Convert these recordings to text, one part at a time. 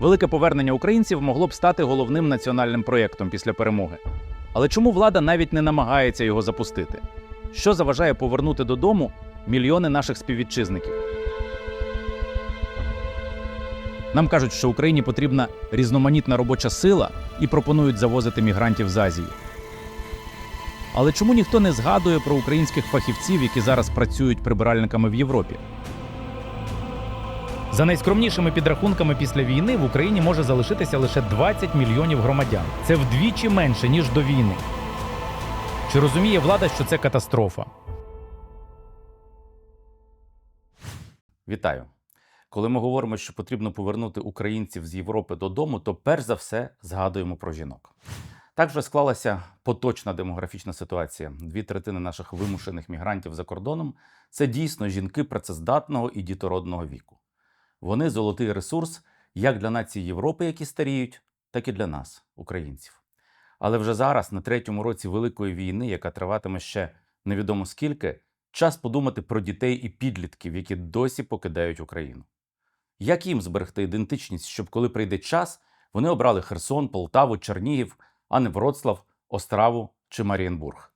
Велике повернення українців могло б стати головним національним проєктом після перемоги. Але чому влада навіть не намагається його запустити? Що заважає повернути додому мільйони наших співвітчизників? Нам кажуть, що Україні потрібна різноманітна робоча сила і пропонують завозити мігрантів з Азії. Але чому ніхто не згадує про українських фахівців, які зараз працюють прибиральниками в Європі? За найскромнішими підрахунками після війни в Україні може залишитися лише 20 мільйонів громадян. Це вдвічі менше, ніж до війни. Чи розуміє влада, що це катастрофа? Вітаю. Коли ми говоримо, що потрібно повернути українців з Європи додому, то перш за все згадуємо про жінок. Так вже склалася поточна демографічна ситуація. Дві третини наших вимушених мігрантів за кордоном це дійсно жінки працездатного і дітородного віку. Вони золотий ресурс як для націй Європи, які старіють, так і для нас, українців. Але вже зараз, на третьому році Великої війни, яка триватиме ще невідомо скільки, час подумати про дітей і підлітків, які досі покидають Україну. Як їм зберегти ідентичність, щоб коли прийде час, вони обрали Херсон, Полтаву, Чернігів, а не Вроцлав, Остраву чи Марієнбург?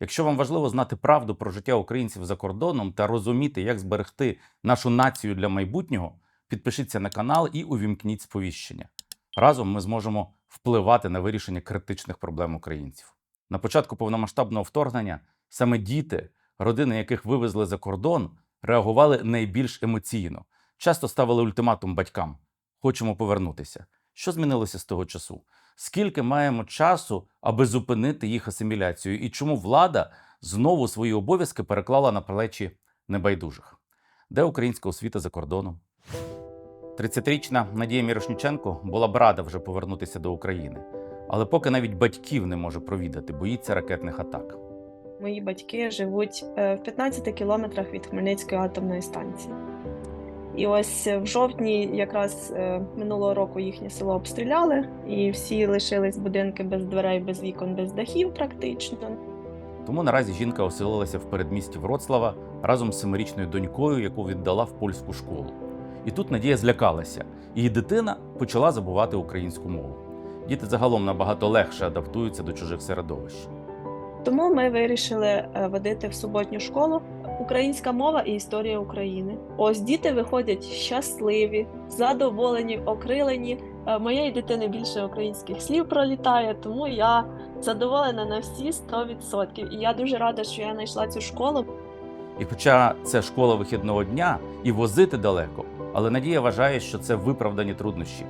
Якщо вам важливо знати правду про життя українців за кордоном та розуміти, як зберегти нашу націю для майбутнього, підпишіться на канал і увімкніть сповіщення. Разом ми зможемо впливати на вирішення критичних проблем українців. На початку повномасштабного вторгнення саме діти, родини яких вивезли за кордон, реагували найбільш емоційно, часто ставили ультиматум батькам: хочемо повернутися. Що змінилося з того часу? Скільки маємо часу, аби зупинити їх асиміляцію, і чому влада знову свої обов'язки переклала на плечі небайдужих? Де українська освіта за кордоном? 30-річна Надія Мірошніченко була б рада вже повернутися до України, але поки навіть батьків не може провідати, боїться ракетних атак. Мої батьки живуть е, в 15 кілометрах від Хмельницької атомної станції. І ось в жовтні, якраз е, минулого року, їхнє село обстріляли, і всі лишились будинки без дверей, без вікон, без дахів, практично. Тому наразі жінка оселилася в передмісті Вроцлава разом з семирічною донькою, яку віддала в польську школу. І тут Надія злякалася, її дитина почала забувати українську мову. Діти загалом набагато легше адаптуються до чужих середовищ. Тому ми вирішили е, водити в суботню школу українська мова і історія України. Ось діти виходять щасливі, задоволені, окрилені. Е, Моєї дитини більше українських слів пролітає, тому я задоволена на всі 100%. І я дуже рада, що я знайшла цю школу. І хоча це школа вихідного дня і возити далеко, але Надія вважає, що це виправдані труднощі.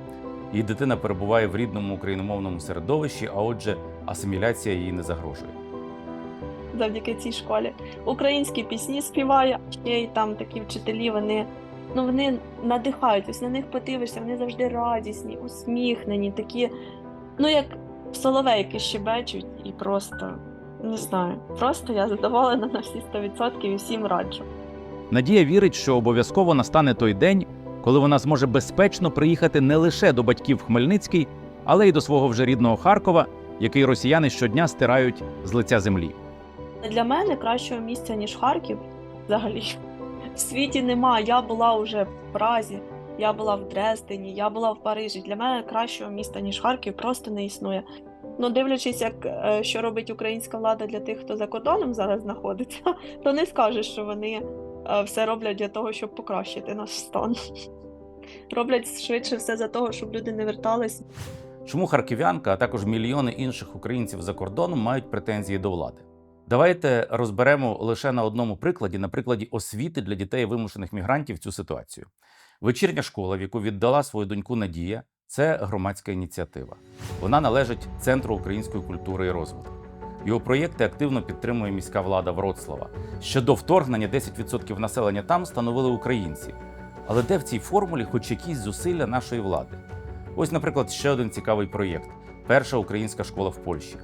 Її дитина перебуває в рідному україномовному середовищі, а отже, асиміляція їй не загрожує. Завдяки цій школі. Українські пісні співає, ще й там такі вчителі, вони, ну, вони надихають, ось на них подивишся, вони завжди радісні, усміхнені, такі, ну як соловейки щебечуть, і просто не знаю. Просто я задоволена на всі 100% і всім раджу. Надія вірить, що обов'язково настане той день, коли вона зможе безпечно приїхати не лише до батьків Хмельницький, але й до свого вже рідного Харкова, який росіяни щодня стирають з лиця землі. Для мене кращого місця, ніж Харків, взагалі в світі нема. Я була вже в Празі, я була в Дрездені, я була в Парижі. Для мене кращого міста, ніж Харків, просто не існує. Ну, дивлячись, як е, що робить українська влада для тих, хто за кордоном зараз знаходиться, то не скажеш, що вони е, все роблять для того, щоб покращити наш стан. Роблять швидше все за того, щоб люди не вертались. Чому харків'янка, а також мільйони інших українців за кордоном мають претензії до влади? Давайте розберемо лише на одному прикладі, на прикладі освіти для дітей вимушених мігрантів цю ситуацію. Вечірня школа, в яку віддала свою доньку Надія, це громадська ініціатива. Вона належить Центру української культури і розвитку. Його проєкти активно підтримує міська влада Вроцлава. Ще до вторгнення 10% населення там становили українці. Але де в цій формулі хоч якісь зусилля нашої влади? Ось, наприклад, ще один цікавий проєкт перша українська школа в Польщі.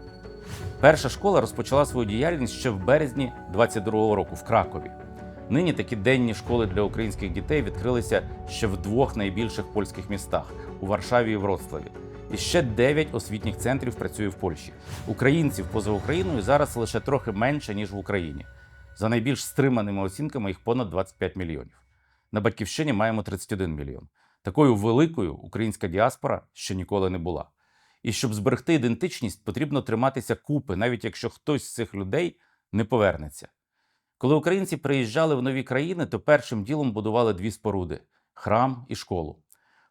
Перша школа розпочала свою діяльність ще в березні 22-го року в Кракові. Нині такі денні школи для українських дітей відкрилися ще в двох найбільших польських містах у Варшаві і Вроцлаві. І ще 9 освітніх центрів працює в Польщі. Українців поза Україною зараз лише трохи менше, ніж в Україні. За найбільш стриманими оцінками їх понад 25 мільйонів. На батьківщині маємо 31 мільйон. Такою великою українська діаспора ще ніколи не була. І щоб зберегти ідентичність, потрібно триматися купи, навіть якщо хтось з цих людей не повернеться. Коли українці приїжджали в нові країни, то першим ділом будували дві споруди храм і школу.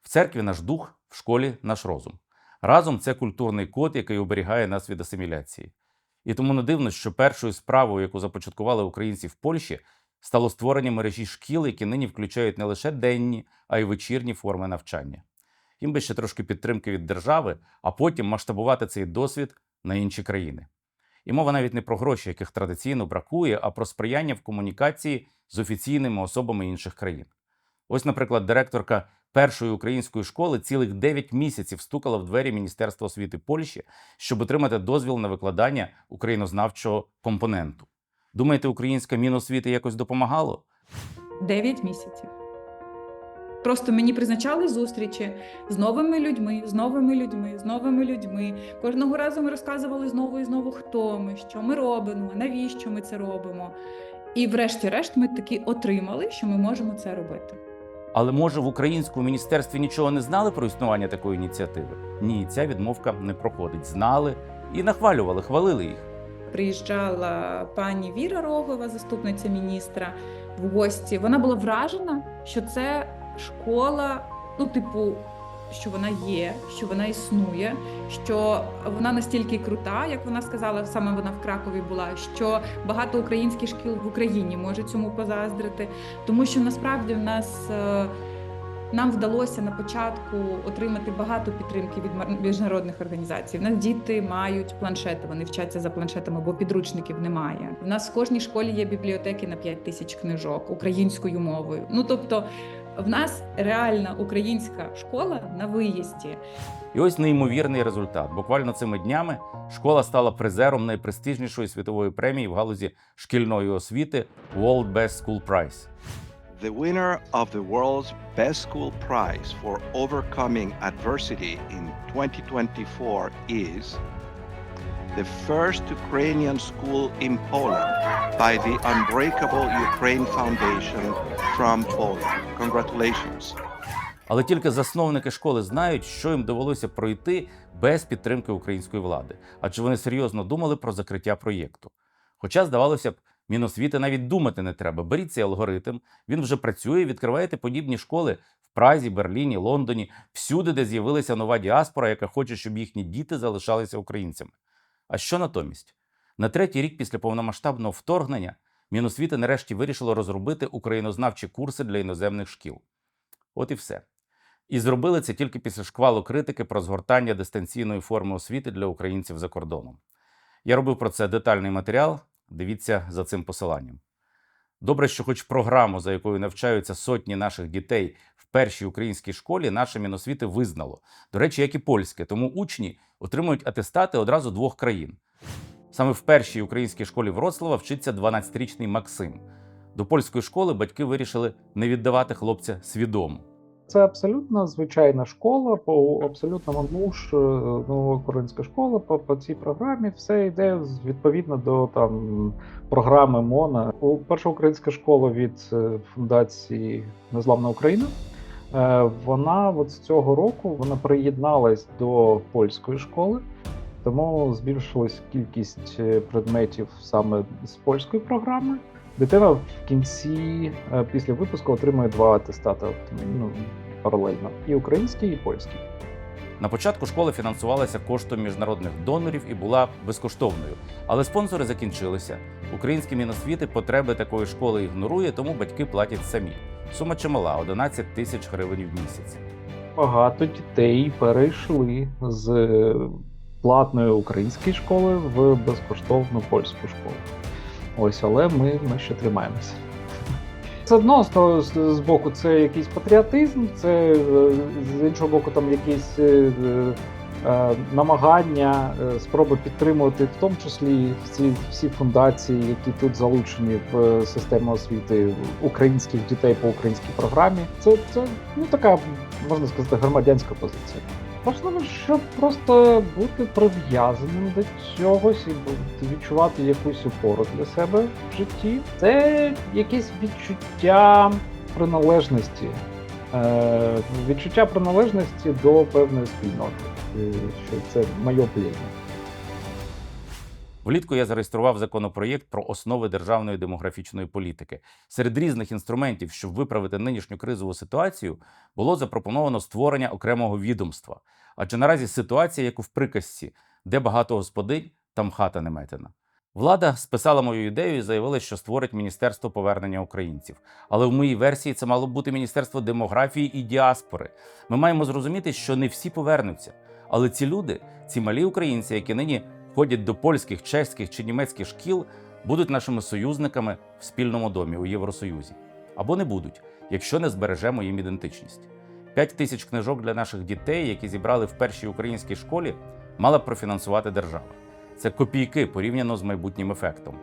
В церкві наш дух, в школі наш розум. Разом це культурний код, який оберігає нас від асиміляції. І тому не дивно, що першою справою, яку започаткували українці в Польщі, стало створення мережі шкіл, які нині включають не лише денні, а й вечірні форми навчання. Їм би ще трошки підтримки від держави, а потім масштабувати цей досвід на інші країни. І мова навіть не про гроші, яких традиційно бракує, а про сприяння в комунікації з офіційними особами інших країн. Ось, наприклад, директорка першої української школи цілих 9 місяців стукала в двері Міністерства освіти Польщі, щоб отримати дозвіл на викладання українознавчого компоненту. Думаєте, українська міносвіти якось допомагало? 9 місяців. Просто мені призначали зустрічі з новими людьми, з новими людьми, з новими людьми. Кожного разу ми розказували знову і знову, хто ми, що ми робимо, навіщо ми це робимо. І врешті-решт ми таки отримали, що ми можемо це робити. Але може в українському міністерстві нічого не знали про існування такої ініціативи? Ні, ця відмовка не проходить. Знали і нахвалювали, хвалили їх. Приїжджала пані Віра Рогова, заступниця міністра, в гості. Вона була вражена, що це школа, ну, типу, що вона є, що вона існує, що вона настільки крута, як вона сказала, саме вона в Кракові була, що багато українських шкіл в Україні можуть цьому позаздрити, тому що насправді в нас. е, Нам вдалося на початку отримати багато підтримки від міжнародних організацій. У нас діти мають планшети, вони вчаться за планшетами, бо підручників немає. У нас в кожній школі є бібліотеки на 5 тисяч книжок українською мовою. Ну тобто, в нас реальна українська школа на виїзді. І ось неймовірний результат. Буквально цими днями школа стала призером найпрестижнішої світової премії в галузі шкільної освіти World Best School Prize. The winner of the world's Best School Prize for Overcoming Adversity in 2024 is the first Ukrainian school in Poland by the Unbreakable Ukraine Foundation from Poland. Congratulations. Але тільки засновники школи знають, що їм довелося пройти без підтримки української влади, адже вони серйозно думали про закриття проєкту. Хоча, здавалося б, Міносвіти навіть думати не треба. Беріть цей алгоритм, він вже працює. Відкриваєте подібні школи в Празі, Берліні, Лондоні, всюди, де з'явилася нова діаспора, яка хоче, щоб їхні діти залишалися українцями. А що натомість? На третій рік після повномасштабного вторгнення Міносвіти нарешті вирішило розробити українознавчі курси для іноземних шкіл. От і все. І зробили це тільки після шквалу критики про згортання дистанційної форми освіти для українців за кордоном. Я робив про це детальний матеріал. Дивіться за цим посиланням. Добре, що хоч програму, за якою навчаються сотні наших дітей в першій українській школі, наше Міносвіти визнало. До речі, як і польське, тому учні отримують атестати одразу двох країн. Саме в першій українській школі Вроцлава вчиться 12-річний Максим. До польської школи батьки вирішили не віддавати хлопця свідомо. Це абсолютно звичайна школа, по абсолютно муж, новоукраїнська школа. По, по цій програмі все йде відповідно до там програми МОНа. Перша українська школа від е, фундації Незламна Україна. е, Вона от з цього року вона приєдналась до польської школи, тому збільшилась кількість е, предметів саме з польської програми. Дитина в кінці е, після випуску отримує два атестати ну, паралельно: і український, і польський. На початку школа фінансувалася коштом міжнародних донорів і була безкоштовною. Але спонсори закінчилися. Українські міносвіти потреби такої школи ігнорує, тому батьки платять самі. Сума чимала 11 тисяч гривень в місяць. Багато дітей перейшли з е, платної української школи в безкоштовну польську школу. Ось, але ми, ми ще тримаємося. З, того- з, з боку це якийсь патріотизм, це е, з іншого боку, там якісь е, е, намагання, е, спроби підтримувати, в тому числі всі, всі фундації, які тут залучені в е, систему освіти українських дітей по українській програмі. Це, це ну така можна сказати громадянська позиція. Важливо, щоб просто бути прив'язаним до чогось і відчувати якусь опору для себе в житті. Це якесь відчуття приналежності е, відчуття приналежності до певної спільноти, е, що це моє плем'я. Влітку я зареєстрував законопроєкт про основи державної демографічної політики. Серед різних інструментів, щоб виправити нинішню кризову ситуацію, було запропоновано створення окремого відомства. Адже наразі ситуація, як у в приказці, де багато господинь, там хата не метена. Влада списала мою ідею і заявила, що створить Міністерство повернення українців. Але в моїй версії це мало б бути Міністерство демографії і діаспори. Ми маємо зрозуміти, що не всі повернуться. Але ці люди, ці малі українці, які нині ходять до польських, чеських чи німецьких шкіл, будуть нашими союзниками в спільному домі у Євросоюзі. Або не будуть, якщо не збережемо їм ідентичність. П'ять тисяч книжок для наших дітей, які зібрали в першій українській школі, мала б профінансувати держава. Це копійки порівняно з майбутнім ефектом.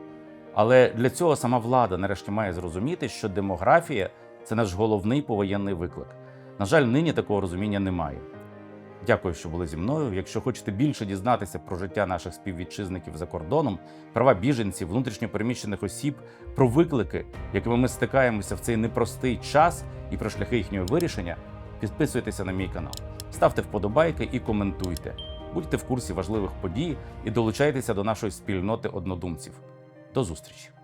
Але для цього сама влада нарешті має зрозуміти, що демографія це наш головний повоєнний виклик. На жаль, нині такого розуміння немає. Дякую, що були зі мною. Якщо хочете більше дізнатися про життя наших співвітчизників за кордоном, права біженців, внутрішньопереміщених осіб, про виклики, якими ми стикаємося в цей непростий час і про шляхи їхнього вирішення, підписуйтеся на мій канал, ставте вподобайки і коментуйте. Будьте в курсі важливих подій і долучайтеся до нашої спільноти однодумців. До зустрічі!